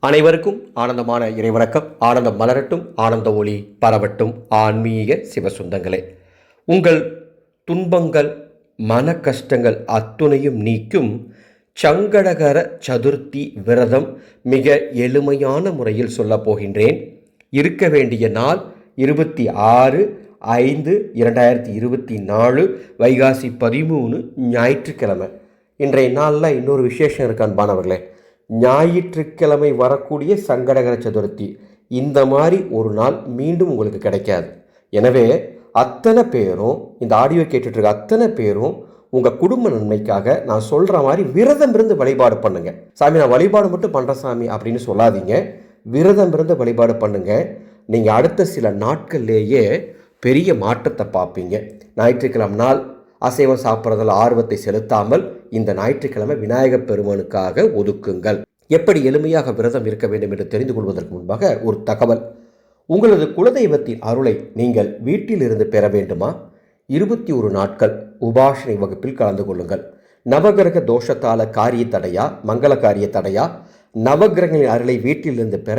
அனைவருக்கும் ஆனந்தமான இறைவணக்கம். ஆனந்தம் மலரட்டும் ஆனந்த ஒளி பரவட்டும். ஆன்மீக சிவசுந்தங்களே உங்கள் துன்பங்கள் மன கஷ்டங்கள் அத்துணையும் நீக்கும் சங்கடகர சதுர்த்தி விரதம் மிக எளிமையான முறையில் சொல்லப் போகின்றேன். இருக்க வேண்டிய நாள் இருபத்தி ஆறு ஐந்து இரண்டாயிரத்தி இருபத்தி நாலு வைகாசி பதிமூணு ஞாயிற்றுக்கிழமை. இன்றைய நாளில் இன்னொரு விசேஷம் இருக்கு அன்பானவர்களே. ஞாயிற்றுக்கிழமை வரக்கூடிய சங்கடகர சதுர்த்தி. இந்த மாதிரி ஒரு நாள் மீண்டும் உங்களுக்கு கிடைக்காது. எனவே அத்தனை பேரும் இந்த ஆடியோ கேட்டுட்ருக்க அத்தனை பேரும் உங்கள் குடும்ப நன்மைக்காக நான் சொல்கிற மாதிரி விரதம் இருந்து வழிபாடு பண்ணுங்கள் சாமி நான் வழிபாடு மட்டும் பண்ணுறேன் சாமி அப்படின்னு சொல்லாதீங்க. விரதம் இருந்து வழிபாடு பண்ணுங்கள் நீங்கள் அடுத்த சில நாட்கள்லேயே பெரிய மாற்றத்தை பார்ப்பீங்க. ஞாயிற்றுக்கிழமை நாள் அசைவம் சாப்பிட்றதில் ஆர்வத்தை செலுத்தாமல் இந்த ஞாயிற்றுக்கிழமை விநாயகப் பெருமானுக்காக ஒதுக்குங்கள். எப்படி எளிமையாக விரதம் இருக்க வேண்டும் என்று தெரிந்து கொள்வதற்கு முன்பாக ஒரு தகவல். உங்களது குலதெய்வத்தின் அருளை நீங்கள் வீட்டிலிருந்து பெற வேண்டுமா? இருபத்தி ஒரு நாட்கள் உபாஷனை வகுப்பில் கலந்து கொள்ளுங்கள். நவகிரக தோஷத்தால காரிய தடையா மங்கள காரிய தடையா நவகிரகங்களின் அருளை வீட்டிலிருந்து பெற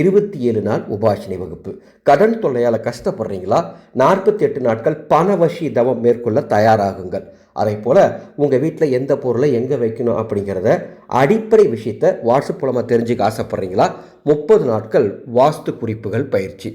இருபத்தி ஏழு நாள் உபாசனை வகுப்பு. கடன் தொல்லையால் கஷ்டப்படுறீங்களா? நாற்பத்தி எட்டு நாட்கள் பணவசி தவம் மேற்கொள்ள தயாராகுங்கள். அதே போல் உங்கள் வீட்டில் எந்த பொருளை எங்கே வைக்கணும் அப்படிங்கிறத அடிப்படை விஷயத்தை வாட்ஸ்அப் மூலமாக தெரிஞ்சுக்க ஆசைப்பட்றீங்களா? முப்பது நாட்கள் வாஸ்து குறிப்புகள் பயிற்சி.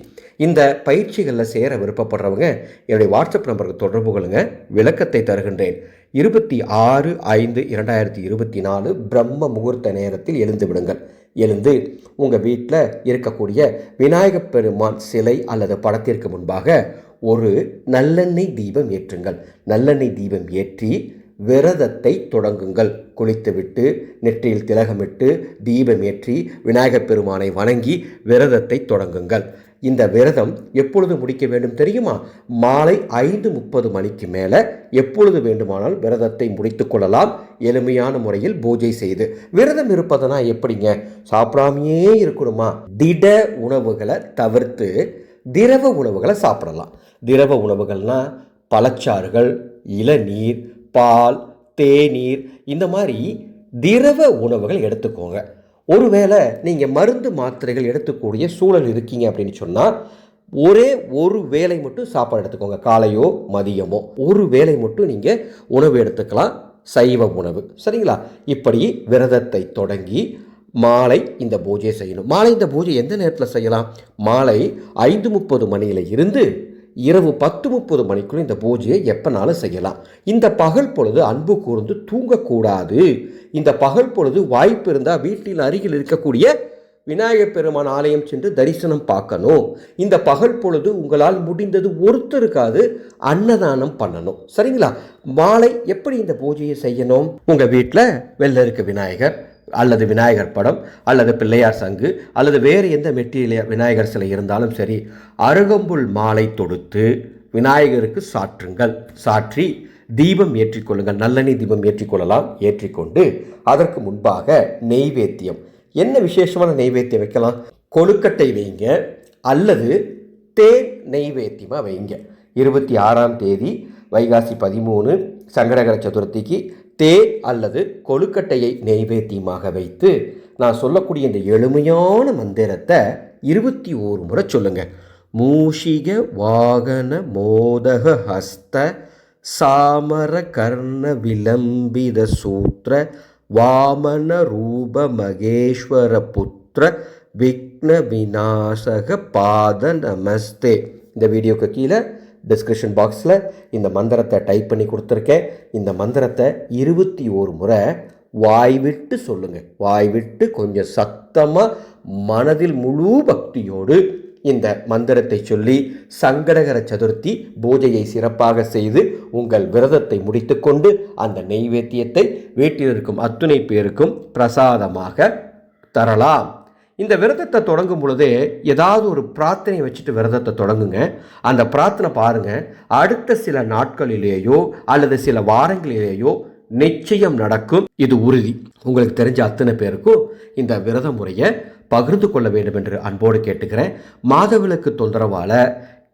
இந்த பயிற்சிகளில் சேர விருப்பப்படுறவங்க என்னுடைய வாட்ஸ்அப் நம்பருக்கு தொடர்பு கொள்ளுங்க. விளக்கத்தை தருகின்றேன். இருபத்தி ஆறு ஐந்து இரண்டாயிரத்தி இருபத்தி நாலு பிரம்ம முகூர்த்த நேரத்தில் எழுந்து விடுங்கள். எழுந்து உங்கள் வீட்டில் இருக்கக்கூடிய விநாயகப் பெருமான் சிலை அல்லது படத்திற்கு முன்பாக ஒரு நல்லெண்ணெய் தீபம் ஏற்றுங்கள். நல்லெண்ணெய் தீபம் ஏற்றி விரதத்தை தொடங்குங்கள். குளித்துவிட்டு நெற்றியில் திலகமிட்டு தீபம் ஏற்றி விநாயகப் பெருமானை வணங்கி விரதத்தை தொடங்குங்கள். இந்த விரதம் எப்பொழுது முடிக்க வேண்டும் தெரியுமா? மாலை ஐந்து முப்பது மணிக்கு மேலே எப்பொழுது வேண்டுமானால் விரதத்தை முடித்து கொள்ளலாம். எளிமையான முறையில் பூஜை செய்து விரதம் இருப்பதுனா எப்படிங்க? சாப்பிடாமையே இருக்கணுமா? திட உணவுகளை தவிர்த்து திரவ உணவுகளை சாப்பிடலாம். திரவ உணவுகள்னா பழச்சாறுகள் இளநீர் பால் தேநீர் இந்த மாதிரி திரவ உணவுகள் எடுத்துக்கோங்க. ஒருவேளை நீங்கள் மருந்து மாத்திரைகள் எடுத்துக்கூடிய சூழல் இருக்கீங்க அப்படின்னு சொன்னால் ஒரே ஒரு வேலை மட்டும் சாப்பாடு எடுத்துக்கோங்க. காலையோ மதியமோ. ஒரு வேலை மட்டும் நீங்கள் உணவு எடுத்துக்கலாம். சைவ உணவு. சரிங்களா? இப்படி விரதத்தை தொடங்கி மாலை இந்த பூஜையை செய்யணும். மாலை இந்த பூஜை எந்த நேரத்தில் செய்யலாம்? மாலை ஐந்து முப்பது மணியில் இருந்து இரவு பத்து முப்பது மணிக்குள்ள இந்த பூஜையை எப்பனாலும் செய்யலாம். இந்த பகல் பொழுது அன்பு கூர்ந்து தூங்கக்கூடாது. இந்த பகல் பொழுது வாய்ப்பு இருந்தால் வீட்டில் அருகில் இருக்கக்கூடிய விநாயகப் பெருமான் ஆலயம் சென்று தரிசனம் பார்க்கணும். இந்த பகல் பொழுது உங்களால் முடிந்தது ஒருத்தருக்காது அன்னதானம் பண்ணணும். சரிங்களா? மாலை எப்படி இந்த பூஜையை செய்யணும்? உங்கள் வீட்டில் வெளில இருக்க விநாயகர். அல்லது விநாயகர் படம் அல்லது பிள்ளையார் சங்கு அல்லது வேறு எந்த மெட்டீரியல் விநாயகர் சிலை இருந்தாலும் சரி அருகம்புல் மாலை தொடுத்து விநாயகருக்கு சாற்றுங்கள். சாற்றி தீபம் ஏற்றிக்கொள்ளுங்கள் நல்லெண்ணெய் தீபம் ஏற்றிக்கொள்ளலாம் ஏற்றிக்கொண்டு அதற்கு முன்பாக நெய்வேத்தியம். என்ன விசேஷமான நெய்வேத்தியம் வைக்கலாம்? கொழுக்கட்டை வைங்க அல்லது தேன் நெய்வேத்தியமாக வைங்க. இருபத்தி ஆறாம் தேதி வைகாசி பதிமூணு சங்கடகர சதுர்த்திக்கு தே அல்லது கொழுக்கட்டையை நெய்வேத்தியமாக வைத்து நான் சொல்லக்கூடிய இந்த எளிமையான மந்திரத்தை இருபத்தி ஓரு முறை சொல்லுங்க. மூஷிக வாகன மோதக ஹஸ்த சாமர கர்ண விளம்பித சூத்திர வாமன ரூப மகேஸ்வர புத்திர விக்ன விநாசக பாத நமஸ்தே. இந்த வீடியோக்கு கீழே டிஸ்கிரிப்ஷன் பாக்ஸில் இந்த மந்திரத்தை டைப் பண்ணி கொடுத்துருக்கேன். இந்த மந்திரத்தை இருபத்தி ஒரு முறை வாய் விட்டு சொல்லுங்கள் வாய் விட்டு கொஞ்சம் சத்தமாக மனதில் முழு பக்தியோடு இந்த மந்திரத்தை சொல்லி சங்கடகர சதுர்த்தி பூஜையை சிறப்பாக செய்து உங்கள் விரதத்தை முடித்துக்கொண்டு அந்த நெய்வேத்தியத்தை வீட்டில் இருக்கும் அத்துணை பேருக்கும் பிரசாதமாக தரலாம். இந்த விரதத்தை தொடங்கும் பொழுது ஏதாவது ஒரு பிரார்த்தனை வச்சுட்டு விரதத்தை தொடங்குங்க. அந்த பிரார்த்தனை பாருங்கள் அடுத்த சில நாட்களிலேயோ அல்லது சில வாரங்களிலேயோ நிச்சயம் நடக்கும். இது உறுதி. உங்களுக்கு தெரிஞ்ச அத்தனை பேருக்கும் இந்த விரத முறையை பகிர்ந்து கொள்ள வேண்டும் என்று அன்போடு கேட்டுக்கிறேன். மாதவிலக்கு தொந்தரவால்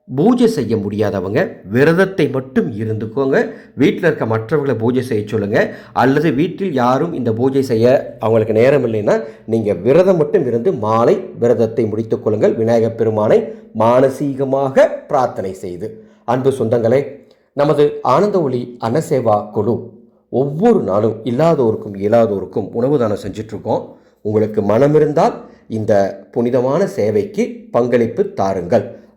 பூஜை செய்ய முடியாதவங்க விரதத்தை மட்டும் இருந்துக்கோங்க. வீட்டில் இருக்க மற்றவர்களை பூஜை செய்ய சொல்லுங்கள் அல்லது வீட்டில் யாரும் இந்த பூஜை செய்ய அவங்களுக்கு நேரம் இல்லைன்னா நீங்கள் விரதம் மட்டும் இருந்து மாலை விரதத்தை முடித்துக்கொள்ளுங்கள் விநாயகப் பெருமானை மானசீகமாக பிரார்த்தனை செய்து. அன்பு சொந்தங்களே நமது ஆனந்த ஒளி அன்னசேவா குழு ஒவ்வொரு நாளும் இல்லாதோருக்கும் இயலாதோருக்கும் உணவு தானம் செஞ்சிட்ருக்கோம். உங்களுக்கு மனம் இருந்தால் இந்த புனிதமான சேவைக்கு பங்களிப்பு தாருங்கள்.